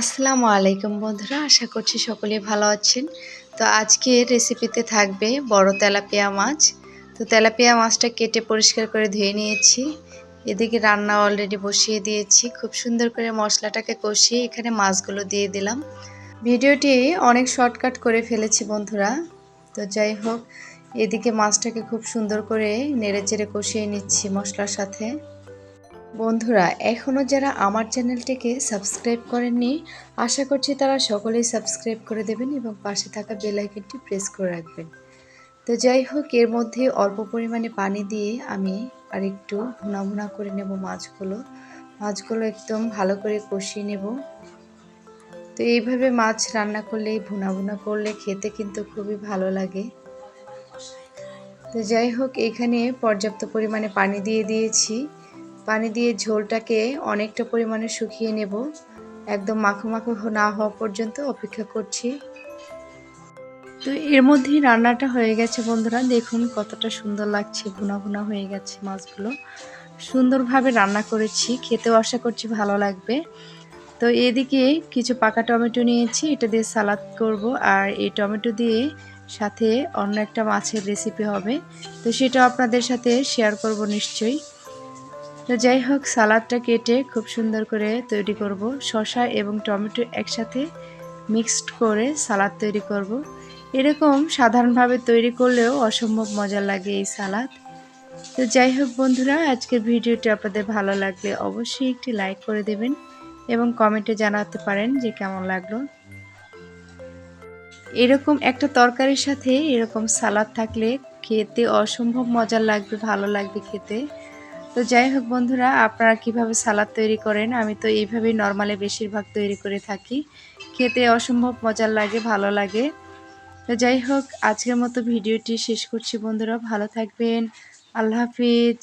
আসসালামু আলাইকুম বন্ধুরা, আশা করছি সকলেই ভালো আছেন। তো আজকে রেসিপিতে থাকবে বড় তেলাপিয়া মাছ। তো তেলাপিয়া মাছটা কেটে পরিষ্কার করে ধুয়ে নিয়েছি। এদিকে রান্না অলরেডি বসিয়ে দিয়েছি। খুব সুন্দর করে মশলাটাকে কষিয়ে এখানে মাছগুলো দিয়ে দিলাম। ভিডিওটি অনেক শর্টকাট করে ফেলেছি বন্ধুরা। তো যাই হোক, এদিকে মাছটাকে খুব সুন্দর করে নেড়ে চেড়ে কষিয়ে নিচ্ছি মশলার সাথে। বন্ধুরা এখনও যারা আমার চ্যানেলটিকে সাবস্ক্রাইব করেননি, আশা করছি তারা সকলেই সাবস্ক্রাইব করে দেবেন এবং পাশে থাকা বেল প্রেস করে রাখবেন। তো যাই হোক, এর মধ্যে অল্প পরিমাণে পানি দিয়ে আমি আর একটু ভুনা ভুনা করে নেব মাছগুলো। মাছগুলো একদম ভালো করে কষিয়ে নেব। তো এইভাবে মাছ রান্না করলে ভুনা ভুনা করলে খেতে কিন্তু খুবই ভালো লাগে। তো যাই হোক, এখানে পর্যাপ্ত পরিমাণে পানি দিয়ে দিয়েছি। পানি দিয়ে ঝোলটাকে অনেকটা পরিমাণে শুকিয়ে নেব। একদম মাখো মাখো না হওয়া পর্যন্ত অপেক্ষা করছি। তো এর মধ্যেই রান্নাটা হয়ে গেছে বন্ধুরা। দেখুন কতটা সুন্দর লাগছে, ভুনা ভুনা হয়ে গেছে মাছগুলো। সুন্দরভাবে রান্না করেছি, খেতেও আশা করছি ভালো লাগবে। তো এদিকে কিছু পাকা টমেটো নিয়েছি, এটা দিয়ে সালাদ করব আর এই টমেটো দিয়ে সাথে অন্য একটা মাছের রেসিপি হবে। তো সেটা আপনাদের সাথে শেয়ার করব নিশ্চয়ই। তো যাই হোক, সালাদটা কেটে খুব সুন্দর করে তৈরি করব। শসা এবং টমেটো একসাথে মিক্সড করে সালাদ তৈরি করব। এরকম সাধারণভাবে তৈরি করলেও অসম্ভব মজা লাগে এই সালাদ। তো যাই হোক বন্ধুরা, আজকের ভিডিওটি আপনাদের ভালো লাগলে অবশ্যই একটি লাইক করে দেবেন এবং কমেন্টে জানাতে পারেন যে কেমন লাগল। এরকম একটা তরকারির সাথে এরকম সালাদ থাকলে খেতে অসম্ভব মজার লাগবে, ভালো লাগবে খেতে। তো যাই হোক বন্ধুরা, আপনারা কীভাবে সালাদ তৈরি করেন? আমি তো এইভাবেই নর্মালি বেশিরভাগ তৈরি করে থাকি। খেতে অসম্ভব মজার লাগে, ভালো লাগে। তো যাই হোক, আজকের মতো ভিডিওটি শেষ করছি বন্ধুরা। ভালো থাকবেন। আল্লাহ হাফিজ।